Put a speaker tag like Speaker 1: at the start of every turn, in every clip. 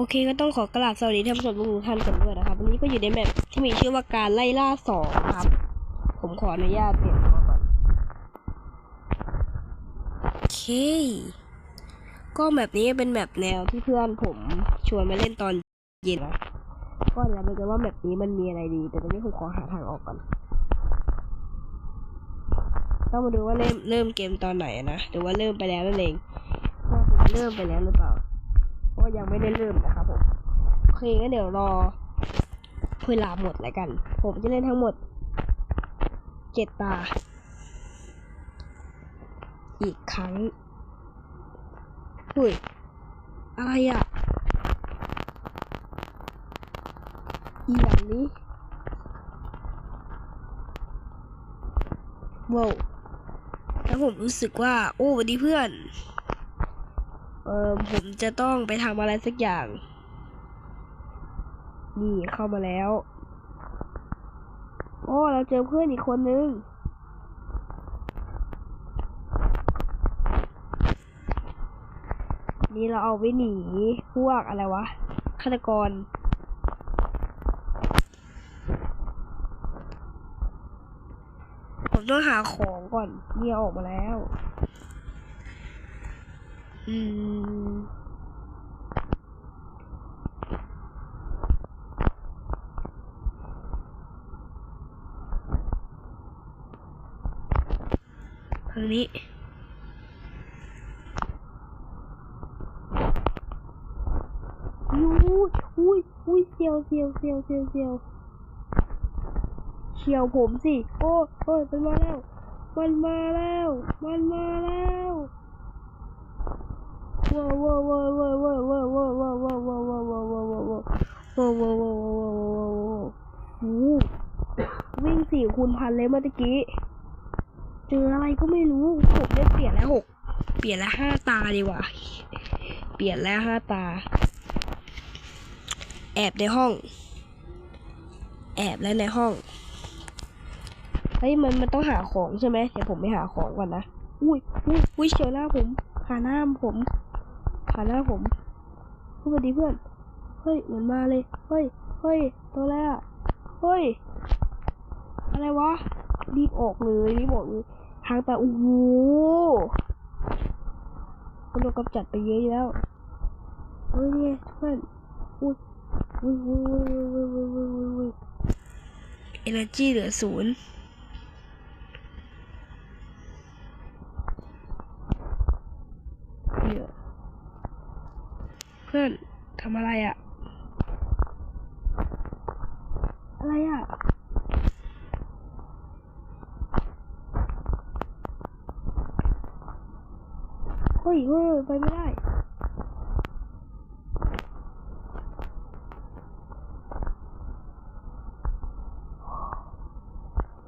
Speaker 1: โอเคก็ต้องขอกราบสวัสดีท่านผู้ชมทุกท่านกันด้วยนะครับ วันนี้ก็อยู่ในแมปที่มีชื่อว่าการไล่ล่าสองครับ ผมขออนุญาตเปลี่ยนตัวก่อนโอเค ก็แมปนี้เป็นแมปแนวที่เพื่อนผมชวนมาเล่นตอนเย็นนะก็เดี๋ยวเราดูกันว่าแมปนี้มันมีอะไรดี แต่ตอนนี้ผมขอหาทางออกก่อน ต้องมาดูว่าเริ่มเริ่มเกมตอนไหนนะหรือว่าเริ่มไปแล้วนั่นเองว่าจะเริ่มไปแล้วหรือเปล่า ราะยังไม่ได้เริ่มนะครับผมโอเคงั้นเดี๋ยวรอเวลาหมดแล้วกัน ผมจะเล่นทั้งหมดเจ็ดตา อีกครั้งอุ้ยอะไรอะอีหลังนี้ว้าวแล้วผมรู้สึกว่า โอ้สวัสดีเพื่อน เออผมจะต้องไปทำอะไรสักอย่าง นี่เข้ามาแล้ว โอ้ เราเจอเพื่อนอีกคนนึง นี่เราเอาไว้หนีพวกอะไรวะฆาตกรผมต้องหาของก่อนเนี่ยออกมาแล้ว ทางนี้อุ้ยอุ้ยอุ้ยเสียวเสียวเสียวเสียวเสียวเฉียวผมสิ โอ้โอ้มันมาแล้ว มันมาแล้ว มันมาแล้ว วิ่งสี่คูณพันเลยเมื่อกี้ เจออะไรก็ไม่รู้หกได้เปลี่ยนแล้วหกเปลี่ยนแล้วห้าตาดีกว่า เปลี่ยนแล้วห้าตา แอบในห้อง แอบแล้วในห้อง เฮ้ยมันมันต้องหาของใช่ไหมเดี๋ยวผมไปหาของก่อนนะ อุ้ยอุ้ยอุ้ยเฉียวหน้าผมหาหน้าผม ผ่านหน้าผมพูดดีเพื่อน เฮ้ย เหมือนมาเลย เฮ้ย เฮ้ย ตัวแรกเฮ้ย อะไรวะ รีบออกเลยรีบออกเลยทางไปโอ้โหมันโดนกำจัดไปเยอะแล้ว เฮ้ยเนี่ยเพื่อนอุ้ยอุ้ยอุ้ยอุ้ยอุ้ยอุ้ยอุ้ยเอเนจีเหลือศูนย์ ทำอะไรอะอะไรอะเฮ้ยเฮ้ยไปไม่ได้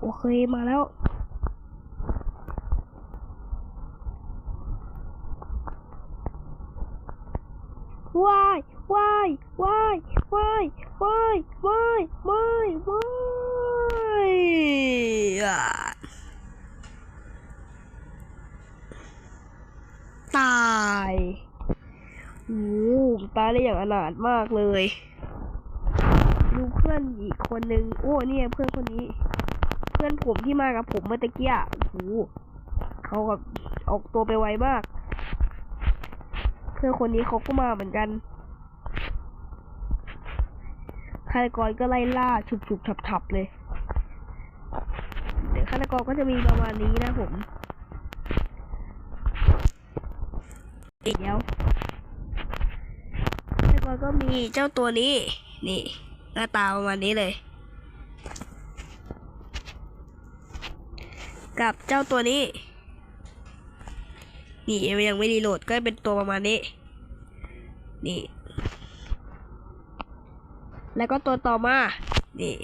Speaker 1: โอเคมาแล้วายว้ายว้ายว้าย ว้ายว้ายว้ายว้ายอ่ตายโอ้ตายได้อย่างอนาถมากเลย ดูเพื่อนอีกคนนึง โอ้เนี่ยเพื่อนคนนี้ เพื่อนผมที่มากับผมเมื่อตะกี้อะโอ้โหเขาแบบออกตัวไปไวมาก เพื่อนคนนี้เขาก็มาเหมือนกัน ฆาตกรก็ไล่ล่าฉุบฉุบทับทับๆเลยเดี๋ยวฆาตกรก็จะมีประมาณนี้นะผมเดี๋ยวฆาตกรก็มีเจ้าตัวนี้ นี่หน้าตาประมาณนี้เลย กับเจ้าตัวนี้ นี่ยังไม่รีโหลดก็เป็นตัวประมาณนี้ นี่ แล้วก็ตัวต่อมานี่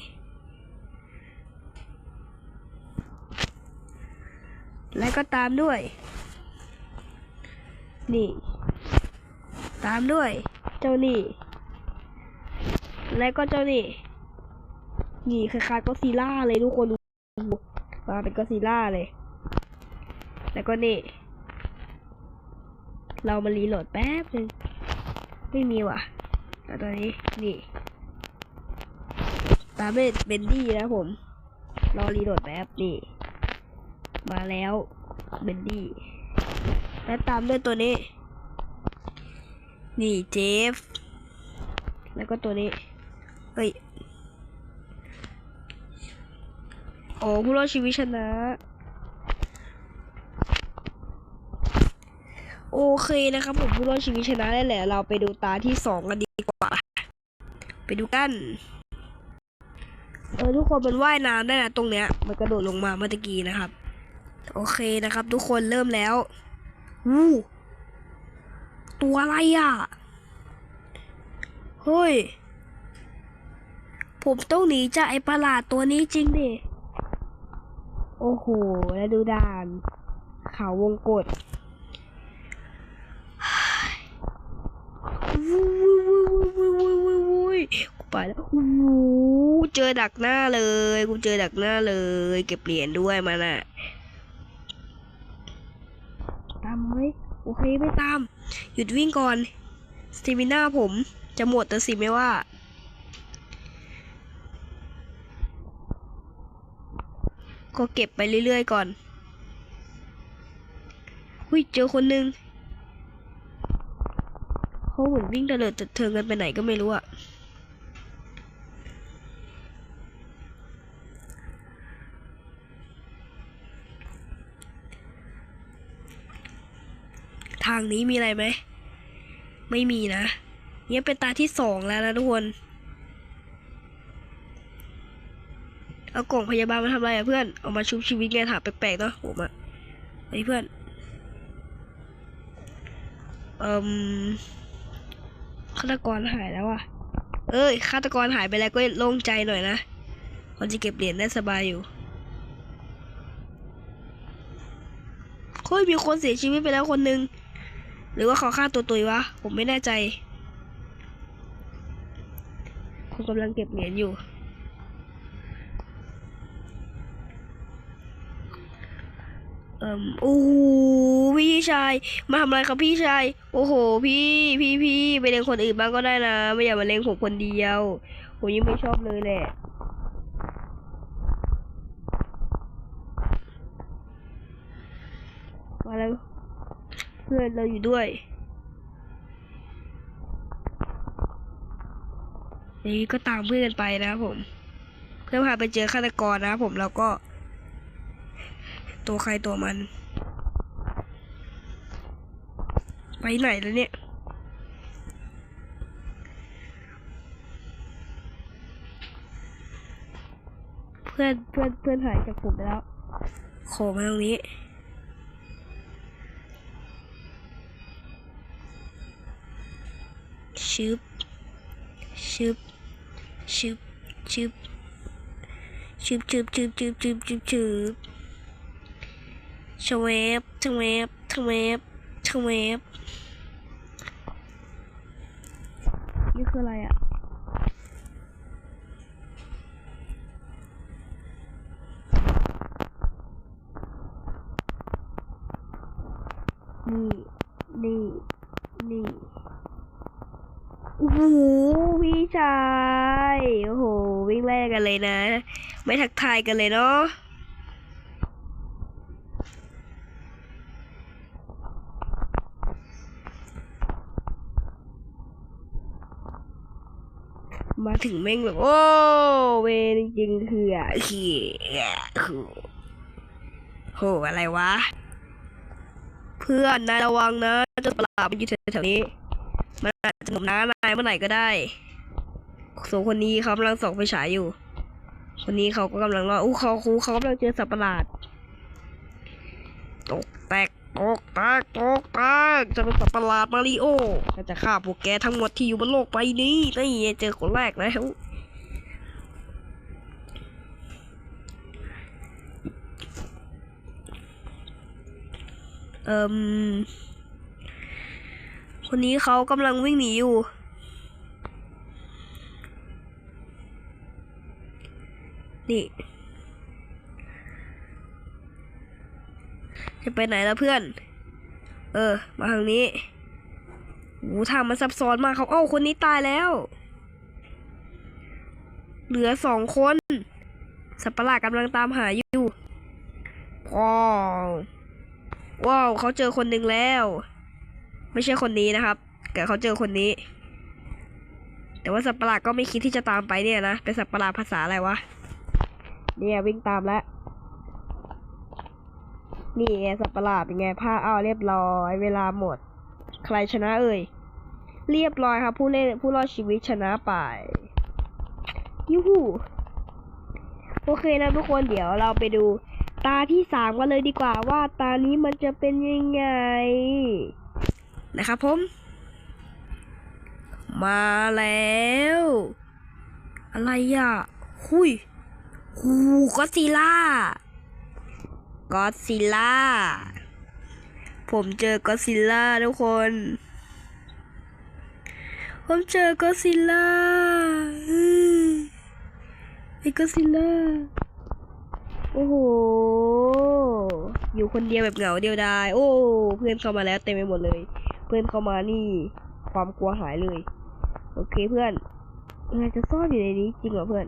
Speaker 1: แล้วก็ตามด้วย นี่ ตามด้วย เจ้านี่ แล้วก็เจ้านี่ นี่คล้ายๆก็ซีล่าเลยทุกคนดูมาเป็นก็ซีล่าเลย แล้วก็นี่ เรามารีโหลดแป๊บนึง ไม่มีว่ะแล้วตอนนี้ นี่ ตามด้วยเบนดี้นะผม รอรีโหลดแป๊บนี่ มาแล้วเบนดี้ และตามด้วยตัวนี้ นี่เจฟ แล้วก็ตัวนี้ เฮ้ย โอ้ผู้รอดชีวิตชนะ โอเคนะครับผมผู้รอดชีวิตชนะได้แหละ เราไปดูตาที่สองกันดีกว่า ไปดูกัน ออทุกคนมันว่ายน้ำได้นะตรงเนี้ย มันกระโดดลงมาเมื่อตะกี้นะครับ โอเคนะครับ ทุกคนเริ่มแล้ววู้ตัวอะไรอะเฮ้ย ผมต้องหนีจากไอ้ประหลาดตัวนี้จริงดิ โอ้โห แล้วดูด่าน เขาวงกฏวุ้วุ้วุ้วุ้วุ้วุ้ยกู ไปแล้วโอ้โหเจอดักหน้าเลย กูเจอดักหน้าเลย เก็บเหรียญด้วยมันอะตามไหมโอเคไม่ตาม หยุดวิ่งก่อน สติมิน่าผมจะหมดแต่สิไม่ว่า ก็เก็บไปเรื่อยๆก่อนหุ้ยเจอคนหนึ่งเขาเหมือนวิ่งเตลิดเถิงกันไปไหนก็ไม่รู้อะางนี้มีอะไรไหม ไม่มีนะ เนี่ยเป็นตาที่สองแล้วนะทุกคน เอากล่องพยาบาลมาทำอะไรอะเพื่อน เอามาชุบชีวิตไงถามแปลกๆเนาะผมอะไอ้เพื่อน เอ่มฆาตกรหายแล้วอะเอ้ยฆาตกรหายไปแล้วก็โล่งใจหน่อยนะคนจะเก็บเหรียญได้สบายอยู่เฮ้ยมีคนเสียชีวิตไปแล้วคนหนึ่ง หรือว่าเขาฆ่าตัวตุยวะ ผมไม่แน่ใจ ผมกำลังเก็บเหรียญอยู่ เอ่มโอ้โหพี่ชาย มาทำอะไรครับพี่ชาย โอ้โห พี่ พี่พี่ไปเลี้ยงคนอื่นบ้างก็ได้นะ ไม่อย่ามาเลี้ยงผมคนเดียว ผมยังไม่ชอบเลยแหละมาแล้ว เพื่อนเราอยู่ด้วยนี่ก็ตามเพื่อนไปนะครับผม เพื่อพาไปเจอฆาตกรนะครับผมแล้วก็ ตัวใครตัวมัน ไปไหนแล้วเนี่ยเพื่อนเพื่อนเพื่อนหายจากผมไปแล้ว ขอมาตรงนี้ ชึบชึบชึบชึบชึบชึบชึบชึบชึบชึบชึบชเวฟชเวฟชเวฟชเวฟนี่คืออะไรอะนี่ นี่ นี่ โอ้โหพี่ชายโอ้โหวิ่งแรกกันเลยนะ ไม่ทักทายกันเลยเนาะมาถึงแม่งแบบโอ้เวรจริงคืออะเขี้ยคือโหอะไรวะ เพื่อนนายระวังนะจะประหลาดมันอยู่แถวๆนี้ มันอาจ จะหนุนน้านายเมื่อไหร่ก็ได้ส่วนคนนี้เขากำลังส่องไฟฉายอยู่ คนนี้เขาก็กำลังว่าอู้เขาคูเขากำลังเจอสัตว์ประหลาด ตกแตกตกแตกตกแตกจะเป็นสัตว์ประหลาดมาริโอจะฆ่าพวกแกทั้งหมดที่อยู่บนโลกใบนี้นี่เจอคนแรกแล้วเอ่ม คนนี้เขากำลังวิ่งหนีอยู่ นี่ จะไปไหนแล้วเพื่อน เออ มาทางนี้โอ้ทางมันซับซ้อนมากครับเอ้าคนนี้ตายแล้ว เหลือสองคน สัตว์ประหลาดกำลังตามหาอยู่ว้าวว้าวเขาเจอคนหนึ่งแล้ว ไม่ใช่คนนี้นะครับแต่เขาเจอคนนี้ แต่ว่าสัตว์ประหลาดก็ไม่คิดที่จะตามไปเนี่ยนะเป็นสัตว์ประหลาดภาษาอะไรวะเนี่ยวิ่งตามแล้วนี่ไงสัตว์ประหลาดเป็นไงผ้าอ้าวเรียบร้อย เวลาหมด ใครชนะเอ่ยเรียบร้อยครับ ผู้เล่นผู้รอดชีวิตชนะไปยูฮูโอเคนะทุกคนเดี๋ยวเราไปดูตาที่สามกันเลยดีกว่าว่าตานี้มันจะเป็นยังไง นะครับผม มาแล้ว อะไรอะ หุยหูก็ซิล่าก็ซิล่า ผมเจอก็ซิล่าทุกคน ผมเจอก็ซิล่าอืมไอ้ก็ซิลล่า โอ้โห อยู่คนเดียวแบบเหงาเดียวดาย โอ้ เพื่อนเข้ามาแล้วเต็มไปหมดเลย เพื่อนเข้ามานี่ ความกลัวหายเลย โอเคเพื่อนเราจะซ่อนอยู่ในนี้จริงเหรอเพื่อน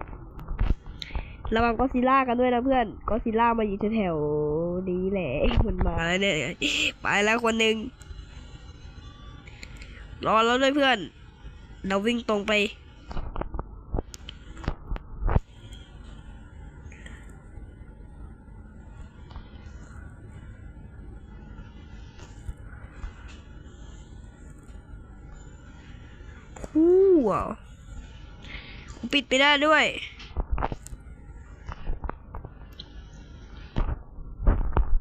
Speaker 1: ระวังก็อดซิล่ากันด้วยนะเพื่อนก็อดซิลล่ามาอยู่แถวๆนี้แหละมันมาแล้วเนี่ย ไปแล้วคนหนึ่งรอแล้วด้วยเพื่อน เราวิ่งตรงไป ไม่ได้ด้วย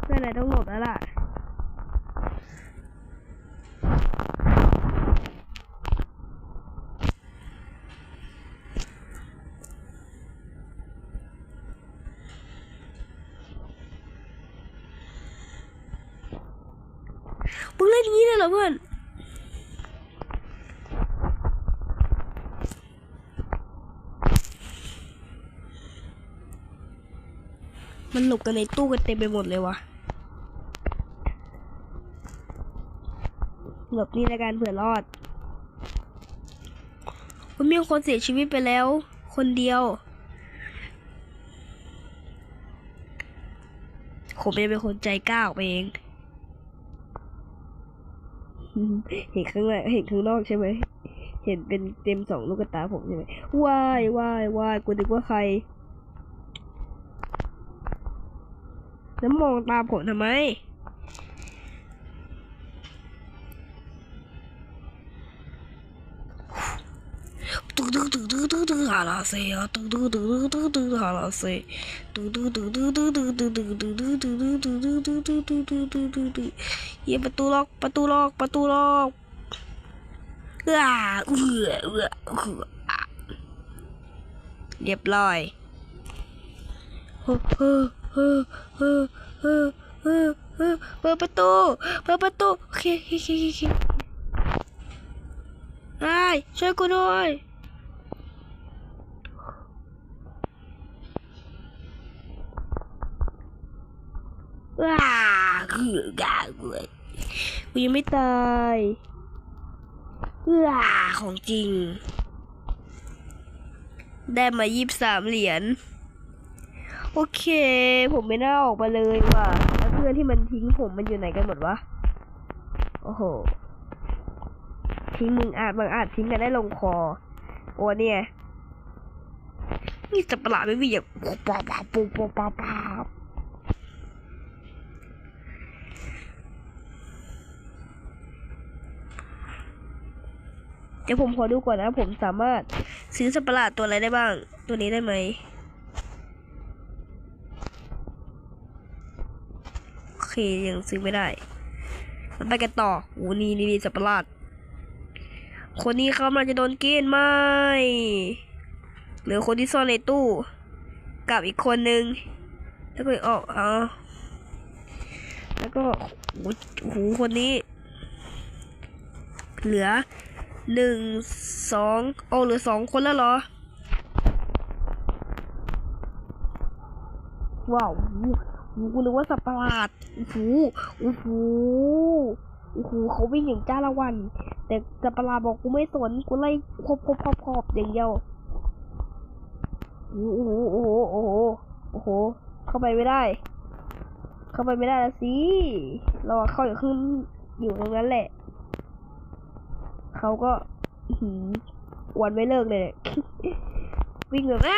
Speaker 1: เพื่อนอะไรต้องหลบแล้วล่ะ มึงเล่นอย่างนี้เลยเหรอเพื่อน มันหลบกันในตู้กันเต็มไปหมดเลยวะหลบนี่ในการเผื่อรอดมันมีคนเสียชีวิตไปแล้ว คนเดียวผมจะเป็นคนใจกล้าออกไปเอง เห็นข้างในเห็นข้างนอกใช่ไหม เห็นเป็นเต็มสองลูกตาผมใช่ไหมว้ายว้ายว้ายกูนึกว่าใคร แล้วมองตามผมทำไม ตึ๊กตึ๊กตึ๊กตึกตึกตึกฮาลาเซอะตึ๊กตึ๊กตึ๊กตึกตึกตึกฮาลาเซตึ๊กตึ๊กตึ๊กตึ๊กตึ๊กตึ๊กตึ๊กตึ๊กตึ๊กตึ๊กตึ๊กตึกตึกตึกตึกตึกตึกตึกตึกตึกเย่ประตูล็อกประตูล็อกประตูล็อกอ้าเอือเอือเอือเรียบร้อยเฮ้อเฮ้อ เฮ้อเฮ้อเฮ้อเฮ้อเฮ้อเปิดประตู เปิดประตูโอเคโอเคโอเคไอ้ช่วยกูด้วยว้าคือกาเว้ยกูยังไม่ตายว้าของจริง ได้มายี่สิบสามเหรียญ โอเค ผมไม่น่าออกมาเลยว่ะแล้วเพื่อนที่มันทิ้งผมมันอยู่ไหนกันหมดวะ โอ้โห ทิ้งมึงอาจบางอาจทิ้งกันได้ลงคอ โอ้เนี่ยนี่จะประหลาดไม่มีอย่างป๊าป๊าป๊าป๊าป๊าปาเดี๋ยวผมขอดูก่อนนะ ผมสามารถซื้อสัตว์ประหลาดตัวอะไรได้บ้าง ตัวนี้ได้ไหม ยังซื้อไม่ได้มันไปกันต่อโอ้นี่นี่สัตว์ประหลาดคนนี้เขากำลังจะโดนเกณฑ์ไหมเหลือคนที่ซ่อนในตู้ กับอีกคนนึง แล้วก็ออกเอาแล้วก็โอ้โหคนนี้ เหลือหนึ่งสองโอ้เหลือสองคนแล้วเหรอ ว้าว กูนึกว่าสัตว์ประหลาดโอ้โหโอ้โหโอ้โหเขาวิ่งอย่างจ้าละวัน แต่สัตว์ประหลาดบอกกูไม่สนกูไล่ครบครบครบครบอย่างเดียวโอ้โหโอ้โหโอ้โหโอ้โห เข้าไปไม่ได้ เข้าไปไม่ได้แล้วสิเราเข้าอยู่ขึ้นอยู่ตรงนั้นแหละเขาก็หืออวนไม่เลิกเลย วิ่งแบบอ้า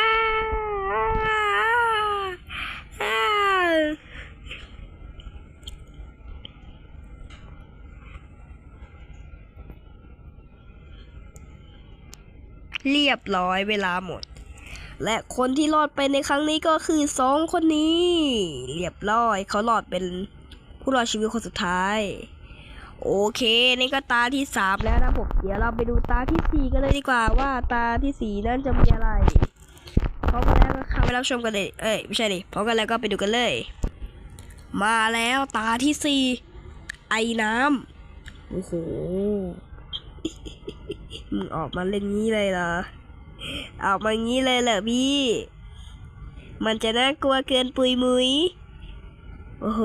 Speaker 1: เรียบร้อยเวลาหมด และคนที่รอดไปในครั้งนี้ก็คือสองคนนี้ เรียบร้อยเขารอดเป็นผู้รอดชีวิตคนสุดท้าย โอเค นี่ก็ตาที่สามแล้วนะผมเดี๋ยวเราไปดูตาที่สี่กันเลยดีกว่าว่าตาที่สี่นั้นจะมีอะไรพร้อมกันแล้วก็เข้าไปรับชมกันเลย เอ้ยไม่ใช่ดิพร้อมกันแล้วก็ไปดูกันเลย มาแล้วตาที่สี่ไอ้น้ำโอ้โห มึงออกมาเล่นงี้เลยเหรอ ออกมางี้เลยเหรอพี่ มันจะน่ากลัวเกินปุยมุยโอ้โห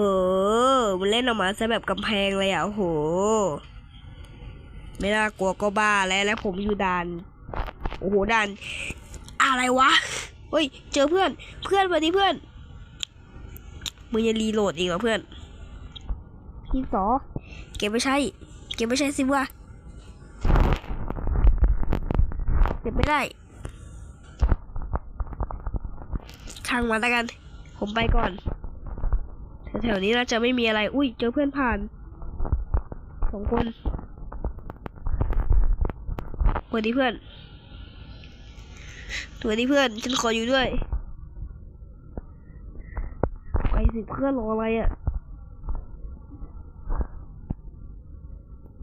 Speaker 1: มันเล่นออกมาซะแบบกำแพงเลยอะ โอ้โห ไม่น่ากลัวก็บ้าแล้ว แล้วผมอยู่ด่าน โอ้โหด่าน อะไรวะ เฮ้ย เจอเพื่อน เพื่อนสวัสดีเพื่อน มึงจะรีโหลดอีกเหรอเพื่อนพี่สอ เก็บไม่ใช่ เก็บไม่ใช่สิวะ เก็บไม่ได้ทางมาแล้วกัน ผมไปก่อน แถวๆนี้น่าจะไม่มีอะไร อุ้ย เจอเพื่อนผ่านสองคนสวัสดีเพื่อนสวัสดีเพื่อน ฉันขออยู่ด้วย ไปสิเพื่อนรออะไรอะ่ะ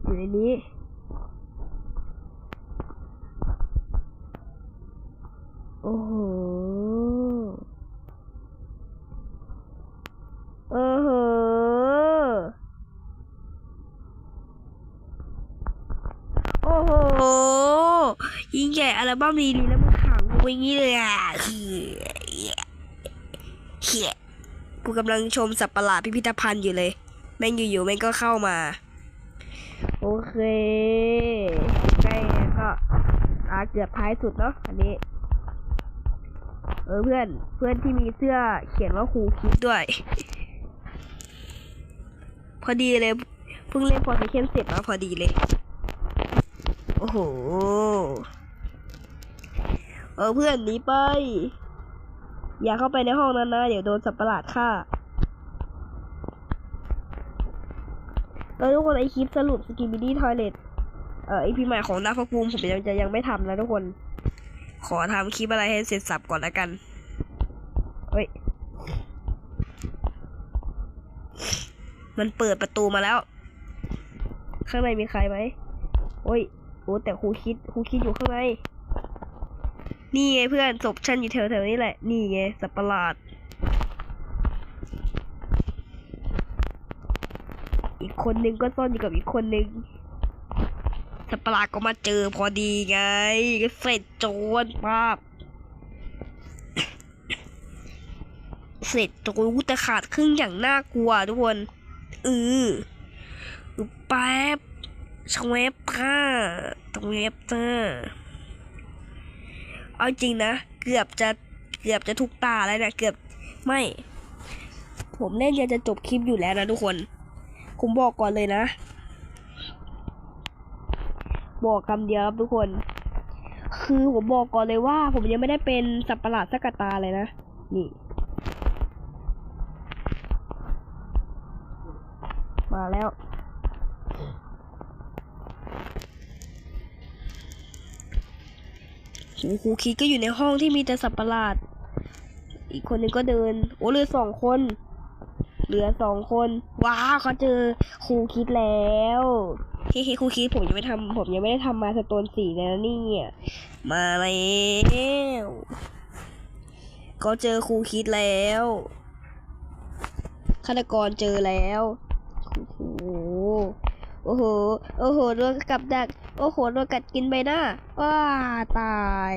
Speaker 1: อยู่ในนี้ โอ้โหเออเหโอ้โหยิ่งใหญ่อัลบั้มดีๆแล้วมันขังกูไว้งี้เลยอะเฮียกูกำลังชมสัตว์ประหลาดพิพิธภัณฑ์อยู่เลย แม่งอยู่ๆแม่งก็เข้ามา โอเคใกล้แล้วก็อาเกือบท้ายสุดเนาะอันนี้ เออเพื่อนเพื่อนที่มีเสื้อเขียนว่าครูคิดด้วย พอดีเลยเพิ่งเล่นพอร์ตเคนเสร็จมาพอดีเลย โอ้โห เออเพื่อนหนีไป อย่าเข้าไปในห้องนั้นนะ เดี๋ยวโดนสัตว์ประหลาดฆ่าเออทุกคนไอคลิปสรุปสกิบิดี้ทอยเลตเออไอพีใหม่ของดาฟภูมผมยังจะยังไม่ทำนะทุกคน ขอทำคลิปอะไรให้เสร็จสับก่อนแล้วกัน เฮ้ย มันเปิดประตูมาแล้ว ข้างในมีใครไหมโอ้ย โอ้แต่ครูคิดครูคิดอยู่ข้างใน นี่ไงเพื่อนศพฉันอยู่แถวๆนี้แหละ นี่ไงสัตว์ประหลาด อีกคนนึงก็ซ่อนอยู่กับอีกคนนึง ประหลาดก็มาเจอพอดีไงเสร็จโจรป้าบเสร็จโจรแต่ขาดครึ่งอย่างน่ากลัวทุกคนเออแป๊บชเวบค่ะตรงเวบจ้าเอาจริงนะ เกือบจะเกือบจะทุกตาแล้วนะเกือบไม่ ผมเล่นจะจะจบคลิปอยู่แล้วนะทุกคน ผมบอกก่อนเลยนะ บอกคำเดียวครับทุกคน คือผมบอกก่อนเลยว่า ผมยังไม่ได้เป็นสัตว์ประหลาดสักตาเลยนะ นี่ มาแล้วโอ้ครูคิดก็อยู่ในห้องที่มีแต่สัตว์ประหลาด อีกคนนึงก็เดิน โอ้เหลือสองคน เหลือสองคน ว้าวเขาเจอครูคิดแล้ว เฮ้ยคูคิดผมยังไม่ทำผมยังไม่ได้ทำมาสโตนสีเลยนะเนี่ยมาแล้วก็เจอครูคิดแล้วฆาตกรเจอแล้วโอ้โหโอ้โหโอ้โหโดนกับดัก โอ้โหโดนกัดกินใบหน้าว้าตาย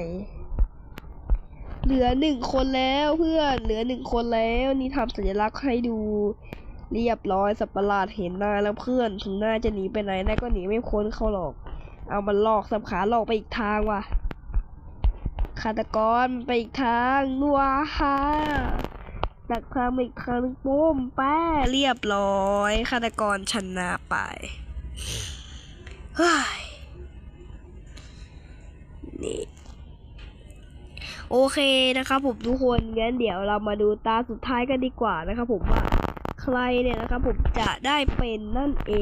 Speaker 1: เหลือหนึ่งคนแล้วเพื่อนเหลือหนึ่งคนแล้ว นี่ทำสัญลักษณ์ให้ดู เรียบร้อยสัตว์ประหลาดเห็นหน้าแล้วเพื่อนถึงหน้าจะหนีไปไหนนายก็หนีไม่พ้นเขาหรอก เอามันหลอกสับขาหลอกไปอีกทางว่ะฆาตกรไปอีกทางนัวฮะดักทางไปอีกทางนึงปุ้มแป้เรียบร้อยฆาตกรชนะไปเฮ้ยนี่โอเคนะครับผมทุกคนงั้นเดี๋ยวเรามาดูตาสุดท้ายกันดีกว่านะครับผมว่า ใครเนี่ยนะครับผมจะได้เป็นนั่นเอ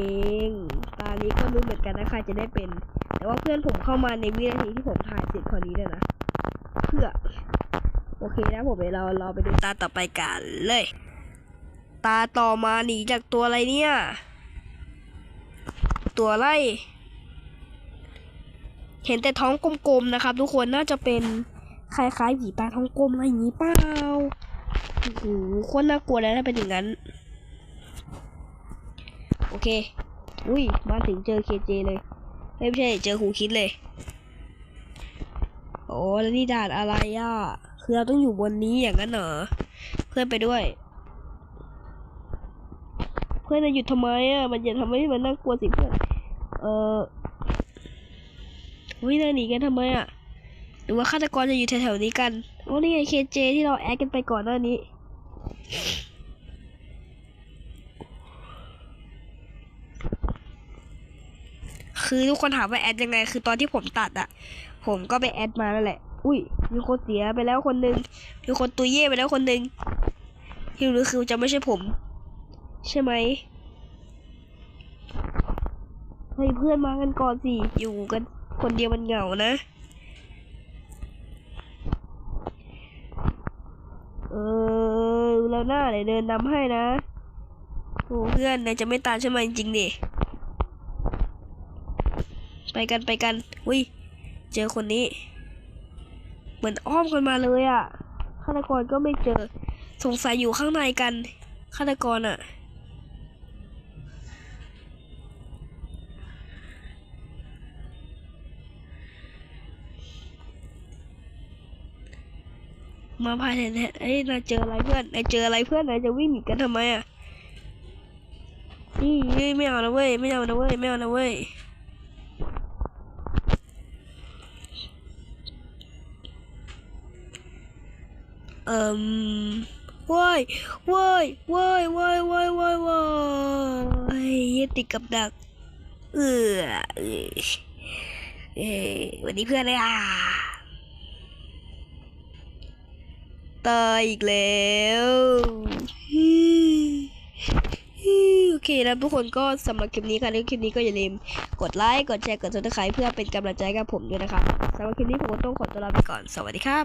Speaker 1: งตานี้ก็รู้เหมือนกันนะใครจะได้เป็น แต่ว่าเพื่อนผมเข้ามาในวินาทีที่ผมถ่ายเสร็จพอดีเลยนะ เพื่อ โอเคนะผมเดี๋ยวเราเราไปดูตาต่อไปกันเลย ตาต่อมาหนีจากตัวอะไรเนี่ย ตัวอะไรเห็นแต่ท้องกลมๆนะครับ ทุกคนน่าจะเป็นคล้ายๆผีตาท้องกลมอะไรอย่างนี้เปล่าโอ้โหคตรน่ากลัวเลยถ้าเป็นอย่างนั้น โอเค อุ้ย มาถึงเจอเคเจเลยเฮ้ยไม่ใช่ เจอครูคิดเลย โอ้แล้วนี่ด่านอะไรอะ คือเราต้องอยู่บนนี้อย่างนั้นเหรอ เพื่อนไปด้วย เพื่อนจะหยุดทำไมอะ มันจะทำให้มันน่ากลัวสิเพื่อน เอออุ้ยนายหนีกันทำไมอะ หรือว่าฆาตกรจะอยู่แถวๆนี้กัน โอ้นี่ไงเคเจที่เราแอดกันไปก่อนหน้านี้ คือทุกคนถามว่าแอดยังไง คือตอนที่ผมตัดอะผมก็ไปแอดมานั่นแหละ อุ้ย มีคนเสียไปแล้วคนหนึ่งมีคนตุยเย่ไปแล้วคนหนึ่งที่รู้คือจะไม่ใช่ผม ใช่ไหมเฮ้เพื่อนมากันก่อนสิ อยู่กันคนเดียวมันเหงานะ เออแล้วหน้าเดี๋ยเดินนำให้นะโอ้เพื่อนนายจะไม่ตามใช่ไหมจริงดิ ไปกันไปกันอุ้ยเจอคนนี้ เหมือนอ้อมกันมาเลยอะ่ะฆาตกรก็ไม่เจอ สงสัยอยู่ข้างในกันฆาตกรอะ่ะมาภายในเนี่ยเอ้ยนายเจออะไรเพื่อนนายเจออะไรเพื่อนนายจะวิ่งหนีกันทำไมอะนี่ไม่เอานะเว้ย ไม่เอานะเว้ย ไม่เอานะเว้ย เอ่มว้ายว้ายว้ายว้ายว้ายว้ายว้ายเหี้ยติดกับดัก เออเออเอ้ยวันนี้เพื่อนเลยอะตายอีกแล้วโอเคนะทุกคนก็สำหรับคลิปนี้ค่ะในคลิปนี้ก็อย่าลืมกดไลค์กดแชร์กดซับสไครต์เพื่อเป็นกำลังใจกับผมด้วยนะครับสำหรับคลิปนี้ผมก็ต้องขอตัวลาไปก่อนสวัสดีครับ